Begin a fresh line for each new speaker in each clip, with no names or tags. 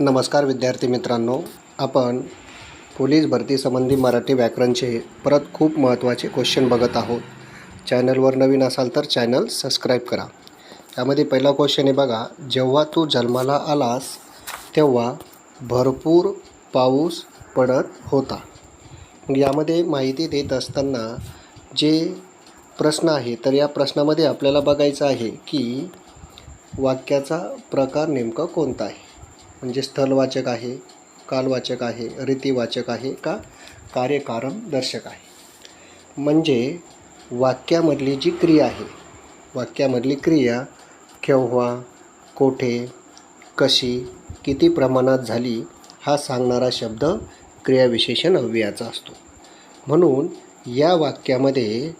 नमस्कार विद्यार्थी मित्रांनो. आपण पोलीस भरतीसंबंधी मराठी व्याकरणचे परत खूप महत्त्वाचे क्वेश्चन बघत आहोत. चॅनलवर नवीन असाल तर चॅनल सबस्क्राईब करा. त्यामध्ये पहिला क्वेश्चन आहे बघा जेव्हा तू जन्माला आलास तेव्हा भरपूर पाऊस पडत होता. यामध्ये माहिती देत असताना जे प्रश्न आहे तर या प्रश्नामध्ये आपल्याला बघायचं आहे की वाक्याचा प्रकार नेमका कोणता आहे? म्हणजे स्थलवाचक आहे कालवाचक आहे रीतीवाचक आहे का कार्यकारण दर्शक आहे. म्हणजे वाक्यामधली जी क्रिया आहे वाक्यामधली क्रिया केव्हा कोठे कशी किती प्रमाणात झाली हा सांगणारा शब्द क्रियाविशेषण अव्ययाचा असतो. म्हणून या वाक्यामध्ये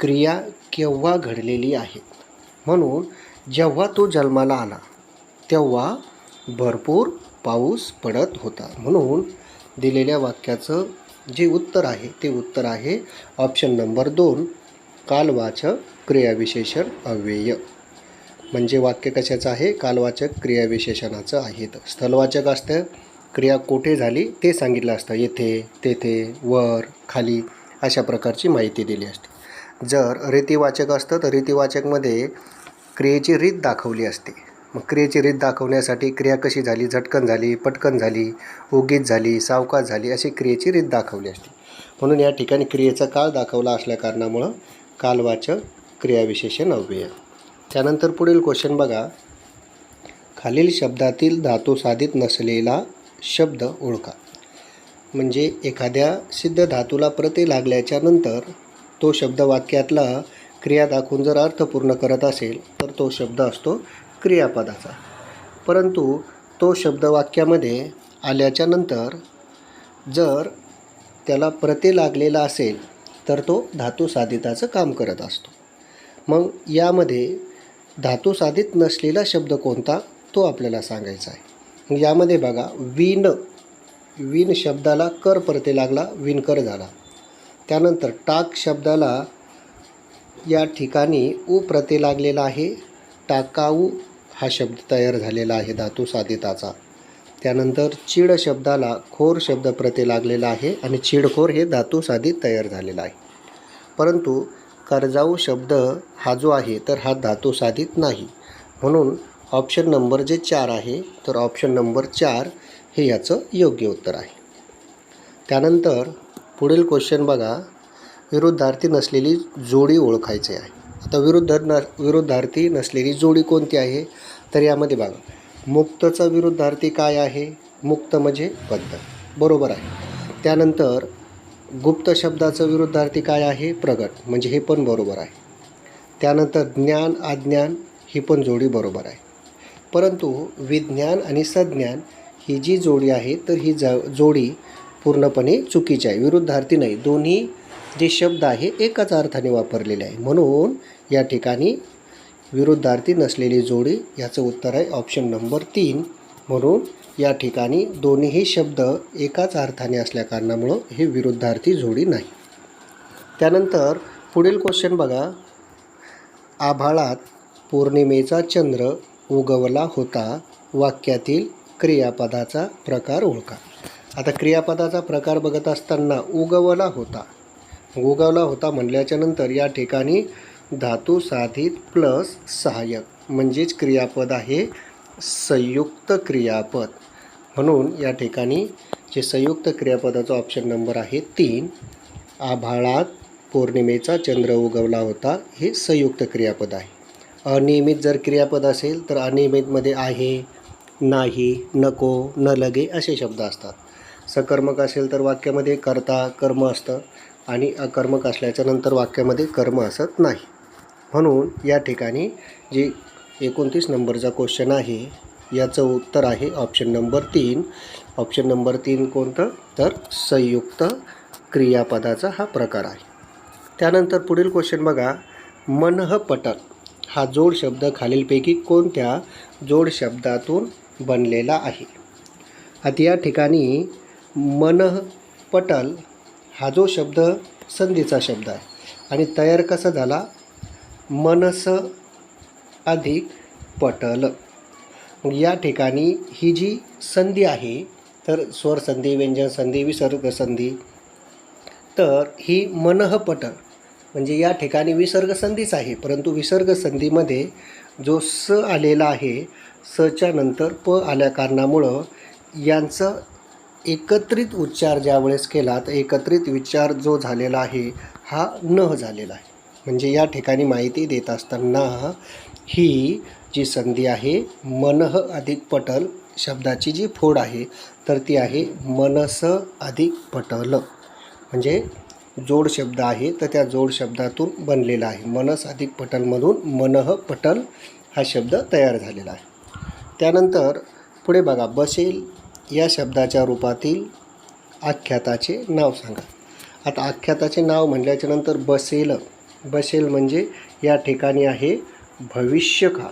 क्रिया केव्हा घडलेली आहे? म्हणून जेव्हा तो जन्माला आला तेव्हा भरपूर पाऊस पडत होता. म्हणून दिलेल्या वाक्याचं जे उत्तर आहे ते उत्तर आहे ऑप्शन नंबर दोन कालवाचक क्रियाविशेषण अव्यय. म्हणजे वाक्य कशाचं आहे? कालवाचक क्रियाविशेषणाचं आहे तर स्थलवाचक असतं. क्रिया कोठे झाली? ते सांगितलं असतं. येथे तेथे वर खाली अशा प्रकारची माहिती दिली असते. जर रीतिवाचक असतं तर रीतिवाचकमध्ये क्रियेची रीत दाखवली असते. मग क्रियेची रीत दाखवण्यासाठी क्रिया कशी झाली झटकन झाली पटकन झाली उगीत झाली सावकाश झाली अशी क्रियेची रीत दाखवली असते. म्हणून या ठिकाणी क्रियेचा काळ दाखवला असल्या कारणामुळं कालवाचक क्रियाविशेषण अव्यय त्यानंतर पुढील क्वेश्चन बघा. खालील शब्दातील धातू साधित नसलेला शब्द ओळखा. म्हणजे एखाद्या सिद्ध धातूला प्रति लागल्याच्या नंतर तो शब्द वाक्यातला क्रिया दाखवून जर अर्थ पूर्ण करत असेल तर तो शब्द असतो क्रियापदाचा. परंतु तो शब्द वाक्यामध्ये आल्याच्यानंतर जर त्याला प्रति लागलेला असेल तर तो धातू साधिताचं काम करत असतो. मग यामध्ये धातू साधित नसलेला शब्द कोणता? तो आपल्याला सांगायचा आहे. यामध्ये बघा विण. विण शब्दाला कर परते लागला विणकर झाला. त्यानंतर टाक शब्दाला या ठिकाणी उ प्रते लागलेला आहे टाकाऊ हा शब्द तयार झालेला आहे धातू साधिताचा. त्यानंतर चिड शब्दाला खोर शब्द प्रते लागलेला आहे आणि चिडखोर हे धातू साधित तयार झालेला आहे. परंतु कर्जाऊ शब्द हा जो आहे तर हा धातू साधित नाही. म्हणून ऑप्शन नंबर जे चार आहे तर ऑप्शन नंबर चार हे याचं योग्य उत्तर आहे. त्यानंतर पुढील क्वेश्चन बघा. विरुद्धार्थी नसलेली जोडी ओळखायची आहे. आता विरुद्ध न विरुद्धार्थी नसलेली जोडी कोणती आहे? तर यामध्ये बघा मुक्तचा विरुद्धार्थी काय आहे? मुक्त म्हणजे बद्ध बरोबर आहे. त्यानंतर गुप्त शब्दाचं विरुद्धार्थी काय आहे? प्रगट. म्हणजे हे पण बरोबर आहे. त्यानंतर ज्ञान अज्ञान ही पण जोडी बरोबर आहे. परंतु विज्ञान आणि सज्ञान ही जी जोडी आहे तर ही ज जोडी पूर्णपणे चुकीची आहे. विरुद्धार्थी नाही. दोन्ही जे शब्द आहे एकाच अर्थाने वापरलेले आहे. म्हणून या ठिकाणी विरुद्धार्थी नसलेली जोडी याचं उत्तर आहे ऑप्शन नंबर तीन. म्हणून या ठिकाणी दोन्हीही शब्द एकाच अर्थाने असल्या कारणामुळं हे विरुद्धार्थी जोडी नाही. त्यानंतर पुढील क्वेश्चन बघा. आभाळात पौर्णिमेचा चंद्र उगवला होता. वाक्यातील क्रियापदाचा प्रकार ओळखा. आता क्रियापदाचा प्रकार बघत असताना उगवला होता. गोगावला होता म्हणल्याच्या नंतर या ठिकाणी धातू साधित प्लस सहाय्यक म्हणजेच क्रियापद आहे संयुक्त क्रियापद. म्हणून या ठिकाणी जे संयुक्त क्रियापदाचा ऑप्शन नंबर आहे तीन आभाळात पौर्णिमेचा चंद्र उगवला होता हे संयुक्त क्रियापद आहे. अनियमित जर क्रियापद असेल तर अनियमितमध्ये आहे नाही नको न लगे असे शब्द असतात. सकर्मक असेल तर वाक्यामध्ये कर्ता कर्म असतं. आणि अकर्मक असल्याच्या नंतर वाक्यामध्ये कर्म असत नाही. म्हणून या ठिकाणी जे एकोणतीस नंबरचा क्वेश्चन आहे याचं उत्तर आहे ऑप्शन नंबर तीन. ऑप्शन नंबर तीन कोणतं? तर संयुक्त क्रियापदाचा हा प्रकार आहे. त्यानंतर पुढील क्वेश्चन बघा. मनः पटल हा जोड शब्द खालीलपैकी कोणत्या जोड शब्दातून बनलेला आहे? आता या ठिकाणी मनः पटल हा जो शब्द संधीचा शब्द आहे. आणि तयार कसा झाला? मनस अधिक पटल. मग या ठिकाणी ही जी संधी आहे तर स्वर संधी व्यंजन संधी विसर्ग संधी तर ही मनःपटल म्हणजे या ठिकाणी विसर्ग संधीच आहे परंतु विसर्ग संधीमध्ये जो स आलेला आहे सच्या नंतर प आल्या कारणामुळं यांचं एकत्रित उच्चार ज्यावेळेस केला तर एकत्रित विचार जो झालेला आहे हा न झालेला आहे. म्हणजे या ठिकाणी माहिती देत असताना ही जी संधी आहे मनः अधिक पटल शब्दाची जी फोड आहे तर ती आहे मनस अधिक पटल. म्हणजे जोड शब्द आहे तर त्या जोड शब्दातून बनलेला आहे. मनस अधिक पटलमधून मनः पटल हा शब्द तयार झालेला आहे. त्यानंतर पुढे बघा बसेल या शब्दाच्या रूपातील आख्याताचे नाव सांगा. आता आख्याताचे नाव म्हटल्याच्या नंतर बसेल. बसेल म्हणजे या ठिकाणी आहे भविष्यकाळ.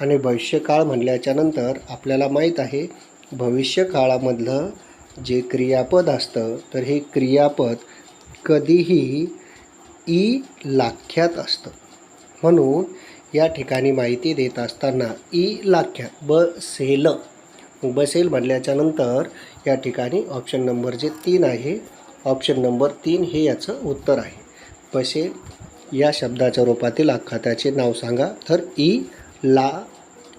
आणि भविष्यकाळ म्हटल्याच्या नंतर आपल्याला माहीत आहे भविष्यकाळामधलं जे क्रियापद असतं तर हे क्रियापद कधीही ई लाख्यात असतं. म्हणून या ठिकाणी माहिती देत असताना ई लाख्यात बसेल. बसेल म्हणल्याच्यानंतर या ठिकाणी ऑप्शन नंबर जे तीन आहे ऑप्शन नंबर तीन हे याचं उत्तर आहे. बसेल या शब्दाच्या रूपातील आख्याताचे नाव सांगा. तर ई ला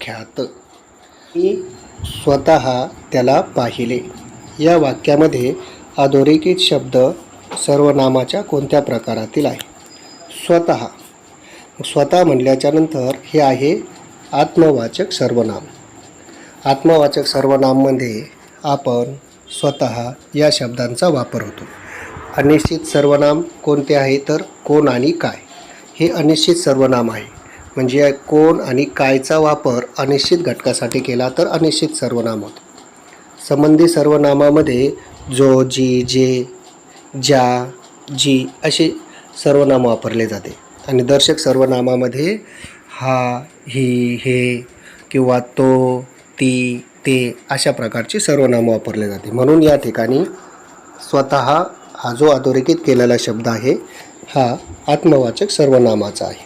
ख्यात. मी स्वतः त्याला पाहिले. या वाक्यामध्ये अधोरेखित शब्द सर्वनामाच्या कोणत्या प्रकारातील आहे? स्वतः. स्वतः म्हटल्याच्यानंतर हे आहे आत्मवाचक सर्वनाम. आत्मवाचक सर्वनाममध्ये आपण स्वतः या शब्दांचा वापर होतो. अनिश्चित सर्वनाम कोणते आहे तर कोण आणि काय? हे अनिश्चित सर्वनाम आहे. म्हणजे कोण आणि कायचा वापर अनिश्चित घटकासाठी केला तर अनिश्चित सर्वनाम होतं. संबंधी सर्वनामामध्ये जो जी जे ज्या जी असे सर्वनाम वापरले जाते. आणि दर्शक सर्वनामामध्ये हा ही हे किंवा तो ती ते अशा प्रकारचे सर्वनाम वापरले जाते. म्हणून या ठिकाणी स्वतः हा जो अधोरेखित केलेला शब्द आहे हा आत्मवाचक सर्वनामाचा आहे.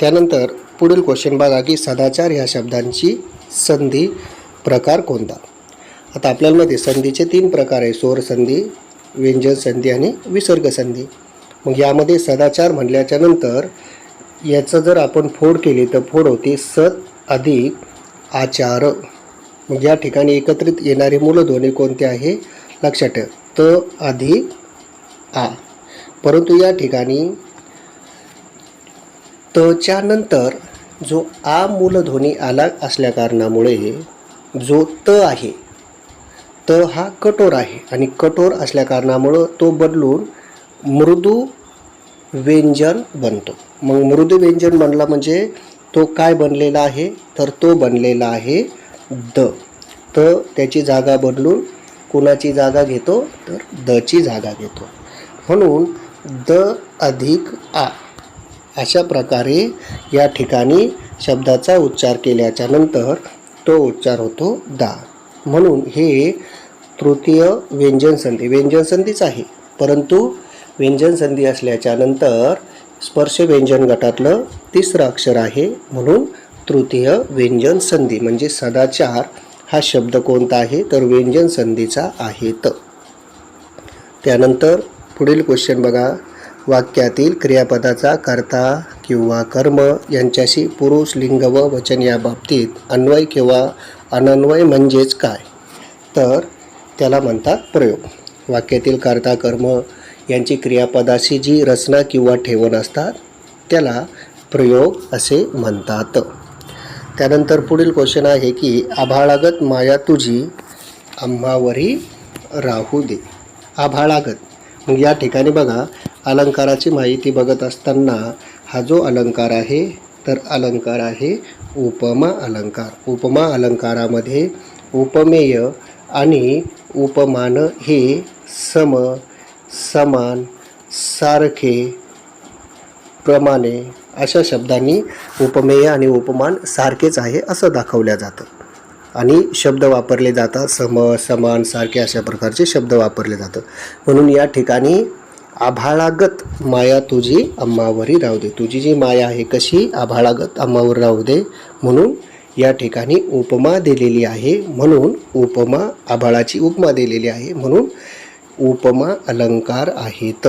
त्यानंतर पुढील क्वेश्चन बघा की सदाचार ह्या शब्दांची संधी प्रकार कोणता? आता आपल्याला माहिती संधीचे तीन प्रकार आहे स्वर संधी व्यंजन संधी आणि विसर्ग संधी. मग यामध्ये सदाचार म्हणल्याच्या नंतर याचं जर आपण फोड केली तर फोड होते सत अधिक आचार. मग या ठिकाणी एकत्रित येणारी मूलध्वनी कोणती आहे? लक्षात ठेव. त अधिक आ. परंतु या ठिकाणी तच्या नंतर जो आ मूलध्वनी आला असल्या कारणामुळे जो त आहे त हा कठोर आहे आणि कठोर असल्या कारणामुळं तो बदलून मृदू व्यंजन बनतो. मग मृदू व्यंजन बनला म्हणजे तो काय बनलेला आहे? तर तो बनलेला आहे द. त त्याची जागा बदलून कुणाची जागा घेतो? तर दची जागा घेतो. म्हणून द अधिक आ. अशा प्रकारे या ठिकाणी शब्दाचा उच्चार केल्याच्यानंतर तो उच्चार होतो दा. म्हणून हे तृतीय व्यंजन संधी. व्यंजन संधीच आहे. परंतु व्यंजन संधी असल्याच्या नंतर स्पर्श व्यंजन गटातलं तिसरं अक्षर आहे म्हणून तृतीय व्यंजन संधी म्हणजे सदाचार. हा शब्द कोणता आहे? तर व्यंजन संधीचा आहे त्यानंतर पुढील क्वेश्चन बघा. वाक्यातील क्रियापदाचा कर्ता किंवा कर्म यांच्याशी पुरुष लिंग व वचन या बाबतीत अन्वय किंवा अनन्वय म्हणजेच काय? तर त्याला म्हणतात प्रयोग. वाक्यातील कर्ता कर्म यांची क्रियापदाशी जी रचना किंवा ठेवण असतात त्याला प्रयोग असे म्हणतात. त्यानंतर पुढील क्वेश्चन आहे की आभाळागत माया तुझी आम्हावरी राहू दे. आभाळागत. मग या ठिकाणी बघा अलंकाराची माहिती बघत असताना हा जो अलंकार आहे तर अलंकार आहे उपमा अलंकार. उपमा अलंकारामध्ये उपमेय आणि उपमान हे सम समान सारखे प्रमाणे अशा शब्दांनी उपमेय आणि उपमान सारखेच आहे असं दाखवल्या जातं. आणि शब्द वापरले जातात सम समान सारखे अशा प्रकारचे शब्द वापरले जातात. म्हणून या ठिकाणी आभाळागत माया तुझी अम्मावरी राहू दे. तुझी जी माया आहे कशी आभाळागत अम्मावर राहू दे? म्हणून या ठिकाणी उपमा दिलेली आहे म्हणून उपमा आभाळाची उपमा दिलेली आहे म्हणून उपमा अलंकार आहेत.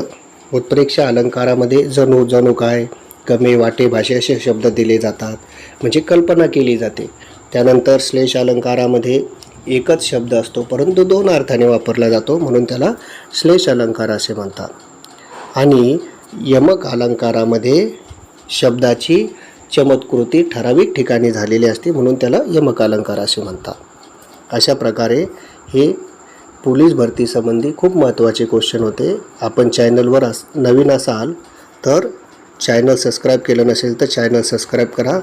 उत्प्रेक्षा अलंकारामध्ये जणू जणू काय? कमी वाटे भाषे असे शब्द दिले जातात म्हणजे कल्पना केली जाते. त्यानंतर श्लेष अलंकारामध्ये एकच शब्द असतो परंतु दोन अर्थाने वापरला जातो म्हणून त्याला श्लेष अलंकार असे म्हणतात. आणि यमक अलंकारामध्ये शब्दाची चमत्कृती ठराविक ठिकाणी झालेली असते म्हणून त्याला यमक अलंकार असे म्हणतात. अशा प्रकारे हे पोलीस भरतीसंबंधी खूप महत्त्वाचे क्वेश्चन होते. आपण चॅनलवर अस नवीन असाल तर चॅनल सबस्क्राईब केलं नसेल तर चॅनल सबस्क्राईब करा.